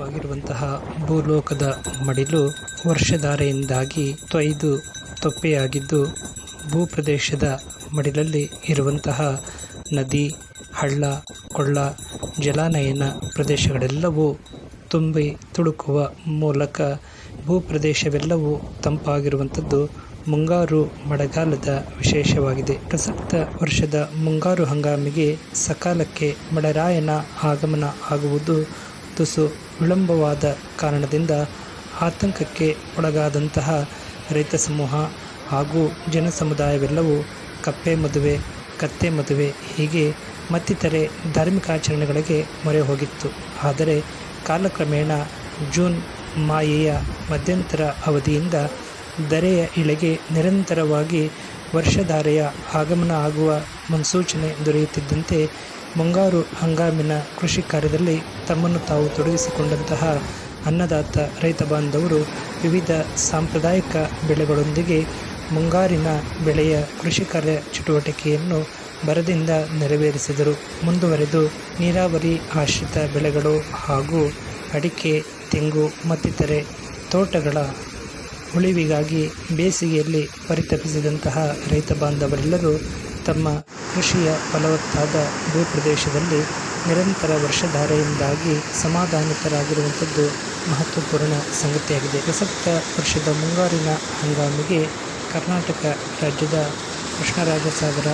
ಎತ್ತರವಾಗಿರುವಂತಹ ಭೂಲೋಕದ ಮಡಿಲು ವರ್ಷಧಾರೆಯಿಂದಾಗಿ ತೊಯ್ದು ತೊಪ್ಪೆಯಾಗಿದ್ದು, ಭೂಪ್ರದೇಶದ ಮಡಿಲಲ್ಲಿ ಇರುವಂತಹ ನದಿ, ಹಳ್ಳ, ಕೊಳ್ಳ, ಜಲಾನಯನ ಪ್ರದೇಶಗಳೆಲ್ಲವೂ ತುಂಬಿ ತುಳುಕುವ ಮೂಲಕ ಭೂಪ್ರದೇಶವೆಲ್ಲವೂ ತಂಪಾಗಿರುವಂಥದ್ದು ಮುಂಗಾರು ಮಳೆಗಾಲದ ವಿಶೇಷವಾಗಿದೆ. ಪ್ರಸಕ್ತ ವರ್ಷದ ಮುಂಗಾರು ಹಂಗಾಮಿಗೆ ಸಕಾಲಕ್ಕೆ ಮಳೆರಾಯನ ಆಗಮನ ಆಗುವುದು ತುಸು ವಿಳಂಬವಾದ ಕಾರಣದಿಂದ ಆತಂಕಕ್ಕೆ ಒಳಗಾದಂತಹ ರೈತ ಸಮೂಹ ಹಾಗೂ ಜನ ಸಮುದಾಯವೆಲ್ಲವೂ ಕಪ್ಪೆ ಮದುವೆ, ಕತ್ತೆ ಮದುವೆ ಹೀಗೆ ಮತ್ತಿತರೆ ಧಾರ್ಮಿಕ ಆಚರಣೆಗಳಿಗೆ ಮೊರೆ ಹೋಗಿತ್ತು. ಆದರೆ ಕಾಲಕ್ರಮೇಣ ಜೂನ್ ಮಾಯೆಯ ಮಧ್ಯಂತರ ಅವಧಿಯಿಂದ ದರೆಯ ಇಳೆಗೆ ನಿರಂತರವಾಗಿ ವರ್ಷಧಾರೆಯ ಆಗಮನ ಆಗುವ ಮುನ್ಸೂಚನೆ ದೊರೆಯುತ್ತಿದ್ದಂತೆ ಮುಂಗಾರು ಹಂಗಾಮಿನ ಕೃಷಿ ಕಾರ್ಯದಲ್ಲಿ ತಮ್ಮನ್ನು ತಾವು ತೊಡಗಿಸಿಕೊಂಡಂತಹ ಅನ್ನದಾತ ರೈತ ಬಾಂಧವರು ವಿವಿಧ ಸಾಂಪ್ರದಾಯಿಕ ಬೆಳೆಗಳೊಂದಿಗೆ ಮುಂಗಾರಿನ ಬೆಳೆಯ ಕೃಷಿ ಕಾರ್ಯ ಚಟುವಟಿಕೆಯನ್ನು ಬರದಿಂದ ನೆರವೇರಿಸಿದರು. ಮುಂದುವರೆದು ನೀರಾವರಿ ಆಶ್ರಿತ ಬೆಳೆಗಳು ಹಾಗೂ ಅಡಿಕೆ, ತೆಂಗು, ಮತ್ತಿತರೆ ತೋಟಗಳ ಉಳಿವಿಗಾಗಿ ಬೇಸಿಗೆಯಲ್ಲಿ ಪರಿತಪಿಸಿದಂತಹ ರೈತ ಬಾಂಧವರೆಲ್ಲರೂ ತಮ್ಮ ಕೃಷಿಯ ಫಲವತ್ತಾದ ಭೂಪ್ರದೇಶದಲ್ಲಿ ನಿರಂತರ ವರ್ಷಧಾರೆಯಿಂದಾಗಿ ಸಮಾಧಾನಿತರಾಗಿರುವಂಥದ್ದು ಮಹತ್ವಪೂರ್ಣ ಸಂಗತಿಯಾಗಿದೆ. ಪ್ರಸಕ್ತ ವರ್ಷದ ಮುಂಗಾರಿನ ಹಂಗಾಮಿಗೆ ಕರ್ನಾಟಕ ರಾಜ್ಯದ ಕೃಷ್ಣರಾಜಸಾಗರ,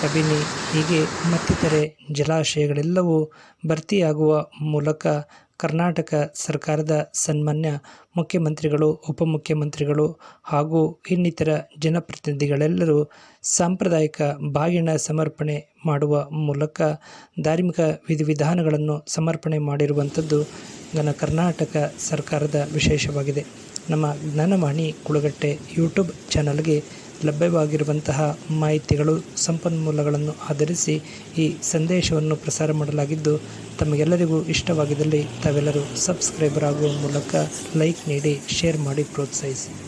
ಕಬಿನಿ, ಹೀಗೆ ಮತ್ತಿತರೆ ಜಲಾಶಯಗಳೆಲ್ಲವೂ ಭರ್ತಿಯಾಗುವ ಮೂಲಕ ಕರ್ನಾಟಕ ಸರ್ಕಾರದ ಸನ್ಮಾನ್ಯ ಮುಖ್ಯಮಂತ್ರಿಗಳು, ಉಪಮುಖ್ಯಮಂತ್ರಿಗಳು ಹಾಗೂ ಇನ್ನಿತರ ಜನಪ್ರತಿನಿಧಿಗಳೆಲ್ಲರೂ ಸಾಂಪ್ರದಾಯಿಕ ಬಾಗಿನ ಸಮರ್ಪಣೆ ಮಾಡುವ ಮೂಲಕ ಧಾರ್ಮಿಕ ವಿಧಿವಿಧಾನಗಳನ್ನು ಸಮರ್ಪಣೆ ಮಾಡಿರುವಂಥದ್ದು ನನ್ನ ಕರ್ನಾಟಕ ಸರ್ಕಾರದ ವಿಶೇಷವಾಗಿದೆ. ನಮ್ಮ ಜ್ಞಾನವಾಣಿ ಕುಳಗಟ್ಟೆ ಯೂಟ್ಯೂಬ್ ಚಾನಲ್ಗೆ ಲಭ್ಯವಾಗಿರುವಂತಹ ಮಾಹಿತಿಗಳು, ಸಂಪನ್ಮೂಲಗಳನ್ನು ಆಧರಿಸಿ ಈ ಸಂದೇಶವನ್ನು ಪ್ರಸಾರ ಮಾಡಲಾಗಿದ್ದು, ತಮಗೆಲ್ಲರಿಗೂ ಇಷ್ಟವಾಗಿದ್ದಲ್ಲಿ ತಾವೆಲ್ಲರೂ ಸಬ್ಸ್ಕ್ರೈಬರ್ ಆಗುವ ಮೂಲಕ ಲೈಕ್ ನೀಡಿ ಶೇರ್ ಮಾಡಿ, ಪ್ರೋತ್ಸಾಹಿಸಿ.